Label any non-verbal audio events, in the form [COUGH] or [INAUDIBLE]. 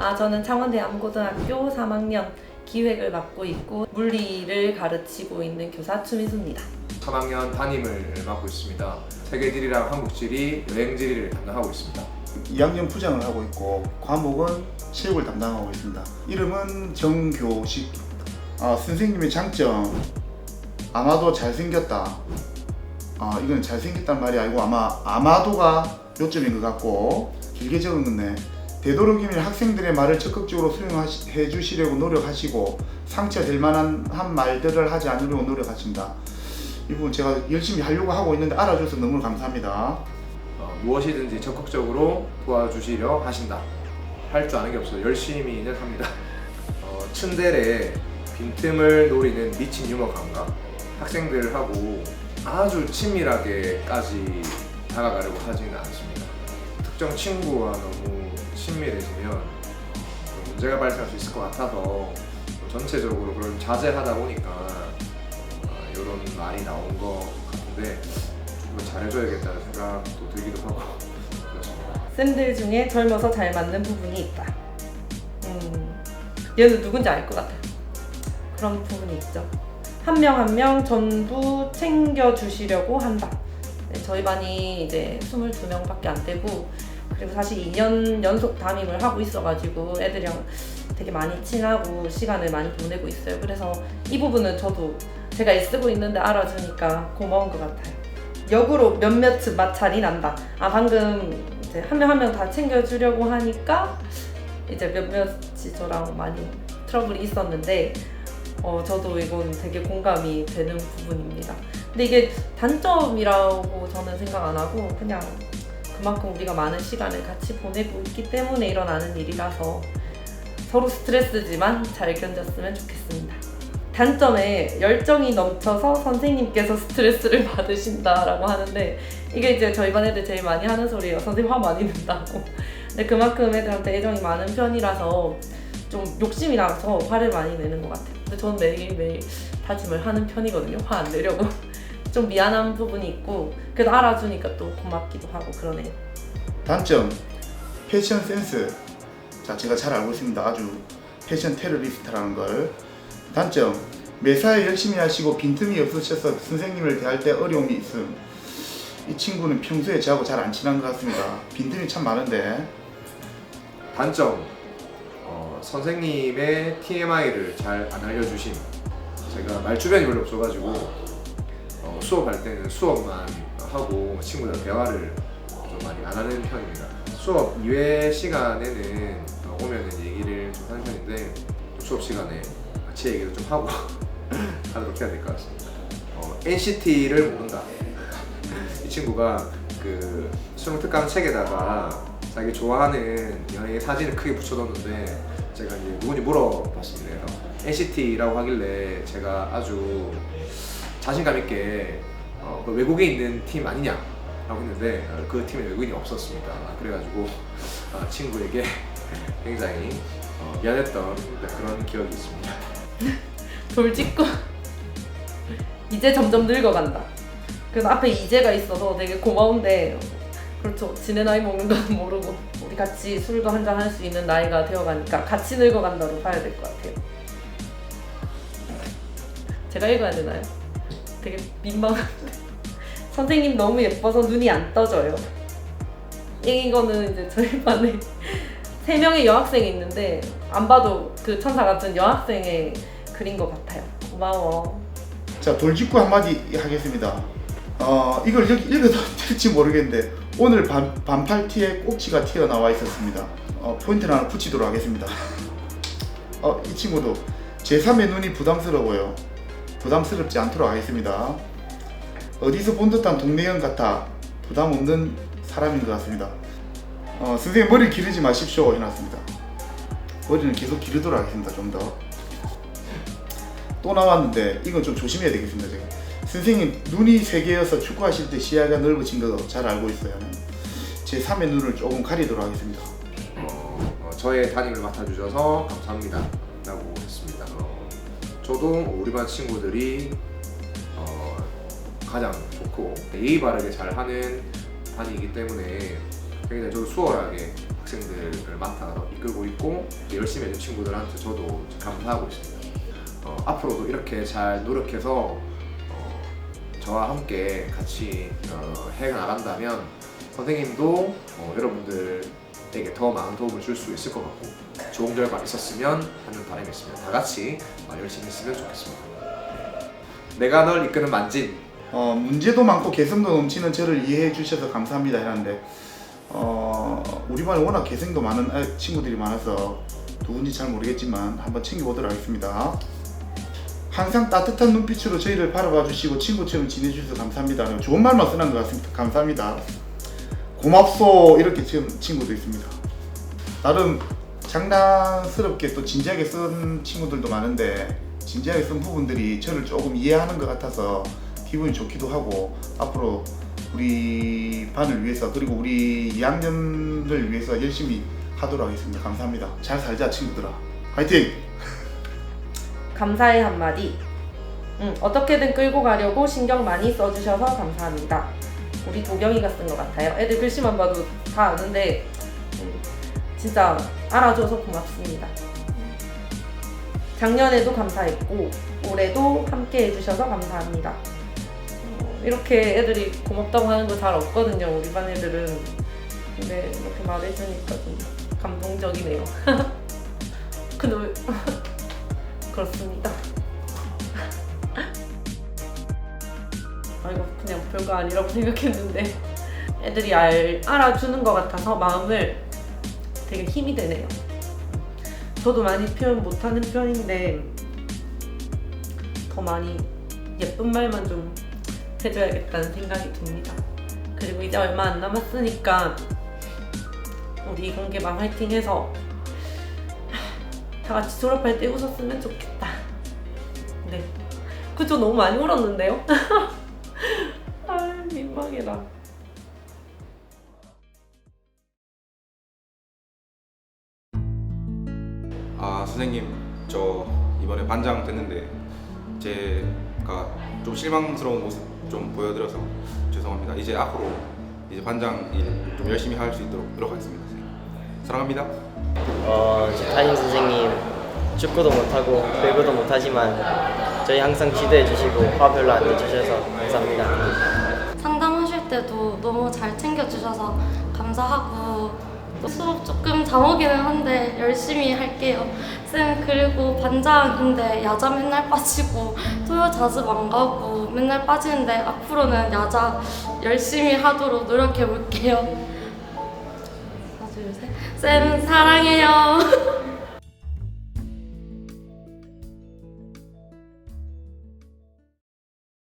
아, 저는 창원대 암고등학교 3학년 기획을 맡고 있고 물리를 가르치고 있는 교사 추미수입니다. 3학년 담임을 맡고 있습니다. 세계지리랑 한국지리, 여행지리를 담당하고 있습니다. 2학년 부장을 하고 있고 과목은 체육을 담당하고 있습니다. 이름은 정교식. 아, 선생님의 장점 아마도 잘생겼다. 아, 이건 잘생겼단 말이 아니고 아마 아마도가 요점인 것 같고 길게 적었네. 되도록이면 학생들의 말을 적극적으로 수용해 주시려고 노력하시고 상처될 만한 한 말들을 하지 않으려고 노력하신다. 이 부분 제가 열심히 하려고 하고 있는데 알아줘서 너무 감사합니다. 어, 무엇이든지 적극적으로 도와주시려 하신다. 할 줄 아는 게 없어요. 열심히는 합니다. 어, 츤데레 빈틈을 노리는 미친 유머 감각. 학생들하고 아주 친밀하게까지 다가가려고 하지는 않습니다. 특정 친구와 너무 친밀해지면 좀 문제가 발생할 수 있을 것 같아서 전체적으로 그걸 자제하다 보니까 어, 이런 말이 나온 것 같은데 좀 잘해줘야겠다는 생각도 들기도 하고 [LAUGHS] 그렇습니다. 쌤들 중에 젊어서 잘 맞는 부분이 있다. 음, 얘는 누군지 알 것 같아요. 그런 부분이 있죠. 한 명 한 명 전부 챙겨주시려고 한다. 네, 저희 반이 이제 22명밖에 안 되고 그리고 사실 2년 연속 담임을 하고 있어가지고 애들이랑 되게 많이 친하고 시간을 많이 보내고 있어요. 그래서 이 부분은 저도 제가 애쓰고 있는데 알아주니까 고마운 것 같아요. 역으로 몇몇 마찰이 난다. 아 방금 이제 한 명 한 명 다 챙겨주려고 하니까 이제 몇몇이 저랑 많이 트러블이 있었는데 어 저도 이건 되게 공감이 되는 부분입니다. 근데 이게 단점이라고 저는 생각 안 하고 그냥 그만큼 우리가 많은 시간을 같이 보내고 있기 때문에 일어나는 일이라서 서로 스트레스지만 잘 견뎠으면 좋겠습니다. 단점에 열정이 넘쳐서 선생님께서 스트레스를 [LAUGHS] 받으신다라고 하는데 이게 이제 저희 반 애들 제일 많이 하는 소리예요. 선생님 화 많이 낸다고. 근데 그만큼 애들한테 애정이 많은 편이라서 좀 욕심이 나서 화를 많이 내는 것 같아요. 근데 저는 매일매일 다짐을 하는 편이거든요. 화 안 내려고. 좀 미안한 부분이 있고 그래도 알아주니까 또 고맙기도 하고 그러네요. 단점 패션 센스 자 제가 잘 알고 있습니다. 아주 패션 테러리스트라는 걸. 단점 매사에 열심히 하시고 빈틈이 없으셔서 선생님을 대할 때 어려움이 있음. 이 친구는 평소에 저하고 잘 안 친한 것 같습니다. 빈틈이 참 많은데. 단점 어, 선생님의 TMI를 잘 안 알려주심 제가 말주변이 별로 없어가지고 어, 수업할 때는 수업만 하고 친구들 대화를 좀 많이 안 하는 편입니다. 수업 이외 시간에는 어, 오면은 얘기를 좀 하는 편인데 수업 시간에 같이 얘기도 좀 하고 [LAUGHS] 하도록 해야 될 것 같습니다. 어, NCT를 모른다. [LAUGHS] 이 친구가 그 수능 특강 책에다가 자기 좋아하는 연예인 사진을 크게 붙여뒀는데 제가 이제 누군지 물어봤습니다. NCT라고 하길래 제가 아주 자신감 있게 어, 그 외국에 있는 팀 아니냐라고 했는데 어, 그 팀에 외국인이 없었습니다. 그래가지고 어, 친구에게 [LAUGHS] 굉장히 어, 미안했던 그런 기억이 있습니다. [LAUGHS] 돌직구 이제 점점 늙어간다. 그래서 앞에 이제가 있어서 되게 고마운데 그렇죠. 지네 나이 먹는 건 [LAUGHS] 모르고 우리 같이 술도 한잔 할 수 있는 나이가 되어가니까 같이 늙어간다로 봐야 될 것 같아요. 제가 읽어야 되나요? 되게 민망한데 [LAUGHS] 선생님 너무 예뻐서 눈이 안 떠져요. 이거는 이제 저희 [LAUGHS] 반에 세 명의 여학생이 있는데 안 봐도 그 천사 같은 여학생의 그린 것 같아요. 고마워. 자 돌직구 한마디 하겠습니다 어 이걸 여기 읽어도 [LAUGHS] 될지 모르겠는데 오늘 반, 반팔티에 꼭지가 튀어나와 있었습니다 어, 포인트를 하나 붙이도록 하겠습니다 어, 이 친구도 제3의 눈이 부담스러워요 부담스럽지 않도록 하겠습니다. 어디서 본 듯한 동네형 같아 부담 없는 사람인 것 같습니다. 어, 선생님 머리 기르지 마십시오 해놨습니다. 머리는 계속 기르도록 하겠습니다 좀 더. 또 나왔는데 이건 좀 조심해야 되겠습니다 제가. 선생님 눈이 세 개여서 축구하실 때 시야가 넓어진 거 잘 알고 있어요. 제 3의 눈을 조금 가리도록 하겠습니다. 어, 어, 저의 담임을 맡아주셔서 감사합니다. 라고 했습니다. 어, 저도 우리 반 친구들이 어, 가장 좋고 예의 바르게 잘하는 반이기 때문에 굉장히 저도 수월하게 학생들을 맡아서 이끌고 있고 열심히 해준 친구들한테 저도 감사하고 있습니다. 어, 앞으로도 이렇게 잘 노력해서 어, 저와 함께 같이 어, 해 나간다면 선생님도 어, 여러분들 에게 더 많은 도움을 줄 수 있을 것 같고 좋은 결과 있었으면 하는 바람이 있습니다. 다 같이 어, 열심히 했으면 좋겠습니다. 내가 널 이끄는 만진 어, 문제도 많고 개성도 넘치는 저를 이해해 주셔서 감사합니다 했는데 어, 우리 반에 워낙 개성도 많은 아- 친구들이 많아서 누군지 잘 모르겠지만 한번 챙겨보도록 하겠습니다. 항상 따뜻한 눈빛으로 저희를 바라봐 주시고 친구처럼 지내주셔서 감사합니다. 좋은 말만 쓰는 것 같습니다. 감사합니다. 고맙소 이렇게 지금 친구도 있습니다. 나름 장난스럽게 또 진지하게 쓴 친구들도 많은데 진지하게 쓴 부분들이 저를 조금 이해하는 것 같아서 기분이 좋기도 하고 앞으로 우리 반을 위해서 그리고 우리 2학년을 위해서 열심히 하도록 하겠습니다. 감사합니다. 잘 살자 친구들아. 화이팅! [LAUGHS] 감사의 한마디. 음, 어떻게든 끌고 가려고 신경 많이 써주셔서 감사합니다. 우리 도경이가 쓴 것 같아요. 애들 글씨만 봐도 다 아는데 음, 진짜 알아줘서 고맙습니다. 음. 작년에도 감사했고 올해도 함께 해주셔서 감사합니다. 어, 이렇게 애들이 고맙다고 하는 거 잘 없거든요. 우리 반 애들은. 근데 이렇게 말해주니까 좀 감동적이네요. [LAUGHS] 근데 왜 [LAUGHS] 그렇습니다. 그냥 별거 아니라고 [LAUGHS] 생각했는데 애들이 알, 알아주는 것 같아서 마음을 되게 힘이 되네요. 저도 많이 표현 못하는 편인데 더 많이 예쁜 말만 좀 해줘야겠다는 생각이 듭니다. 그리고 이제 얼마 안 남았으니까 우리 이공개방 화이팅해서 다 같이 졸업할 때 웃었으면 좋겠다. 네. 그저 너무 많이 울었는데요? [LAUGHS] 아, 민망해라. 아 선생님 저 이번에 반장 됐는데 제가 좀 실망스러운 모습 좀 보여드려서 죄송합니다. 이제 앞으로 이제 반장 일 좀 열심히 할 수 있도록 노력하겠습니다. 선생님. 사랑합니다. 어, 제 담임 선생님 축구도 못하고 배구도 못하지만 저희 항상 지도해 주시고 화 별로 안 내주셔서 감사합니다. 때도 너무 잘 챙겨주셔서 감사하고 또 수업 조금 잠오기는 한데 열심히 할게요. 쌤 그리고 반장인데 야자 맨날 빠지고 토요 자습 안 가고 맨날 빠지는데 앞으로는 야자 열심히 하도록 노력해 볼게요. 하나 둘 셋. 쌤 사랑해요. [LAUGHS]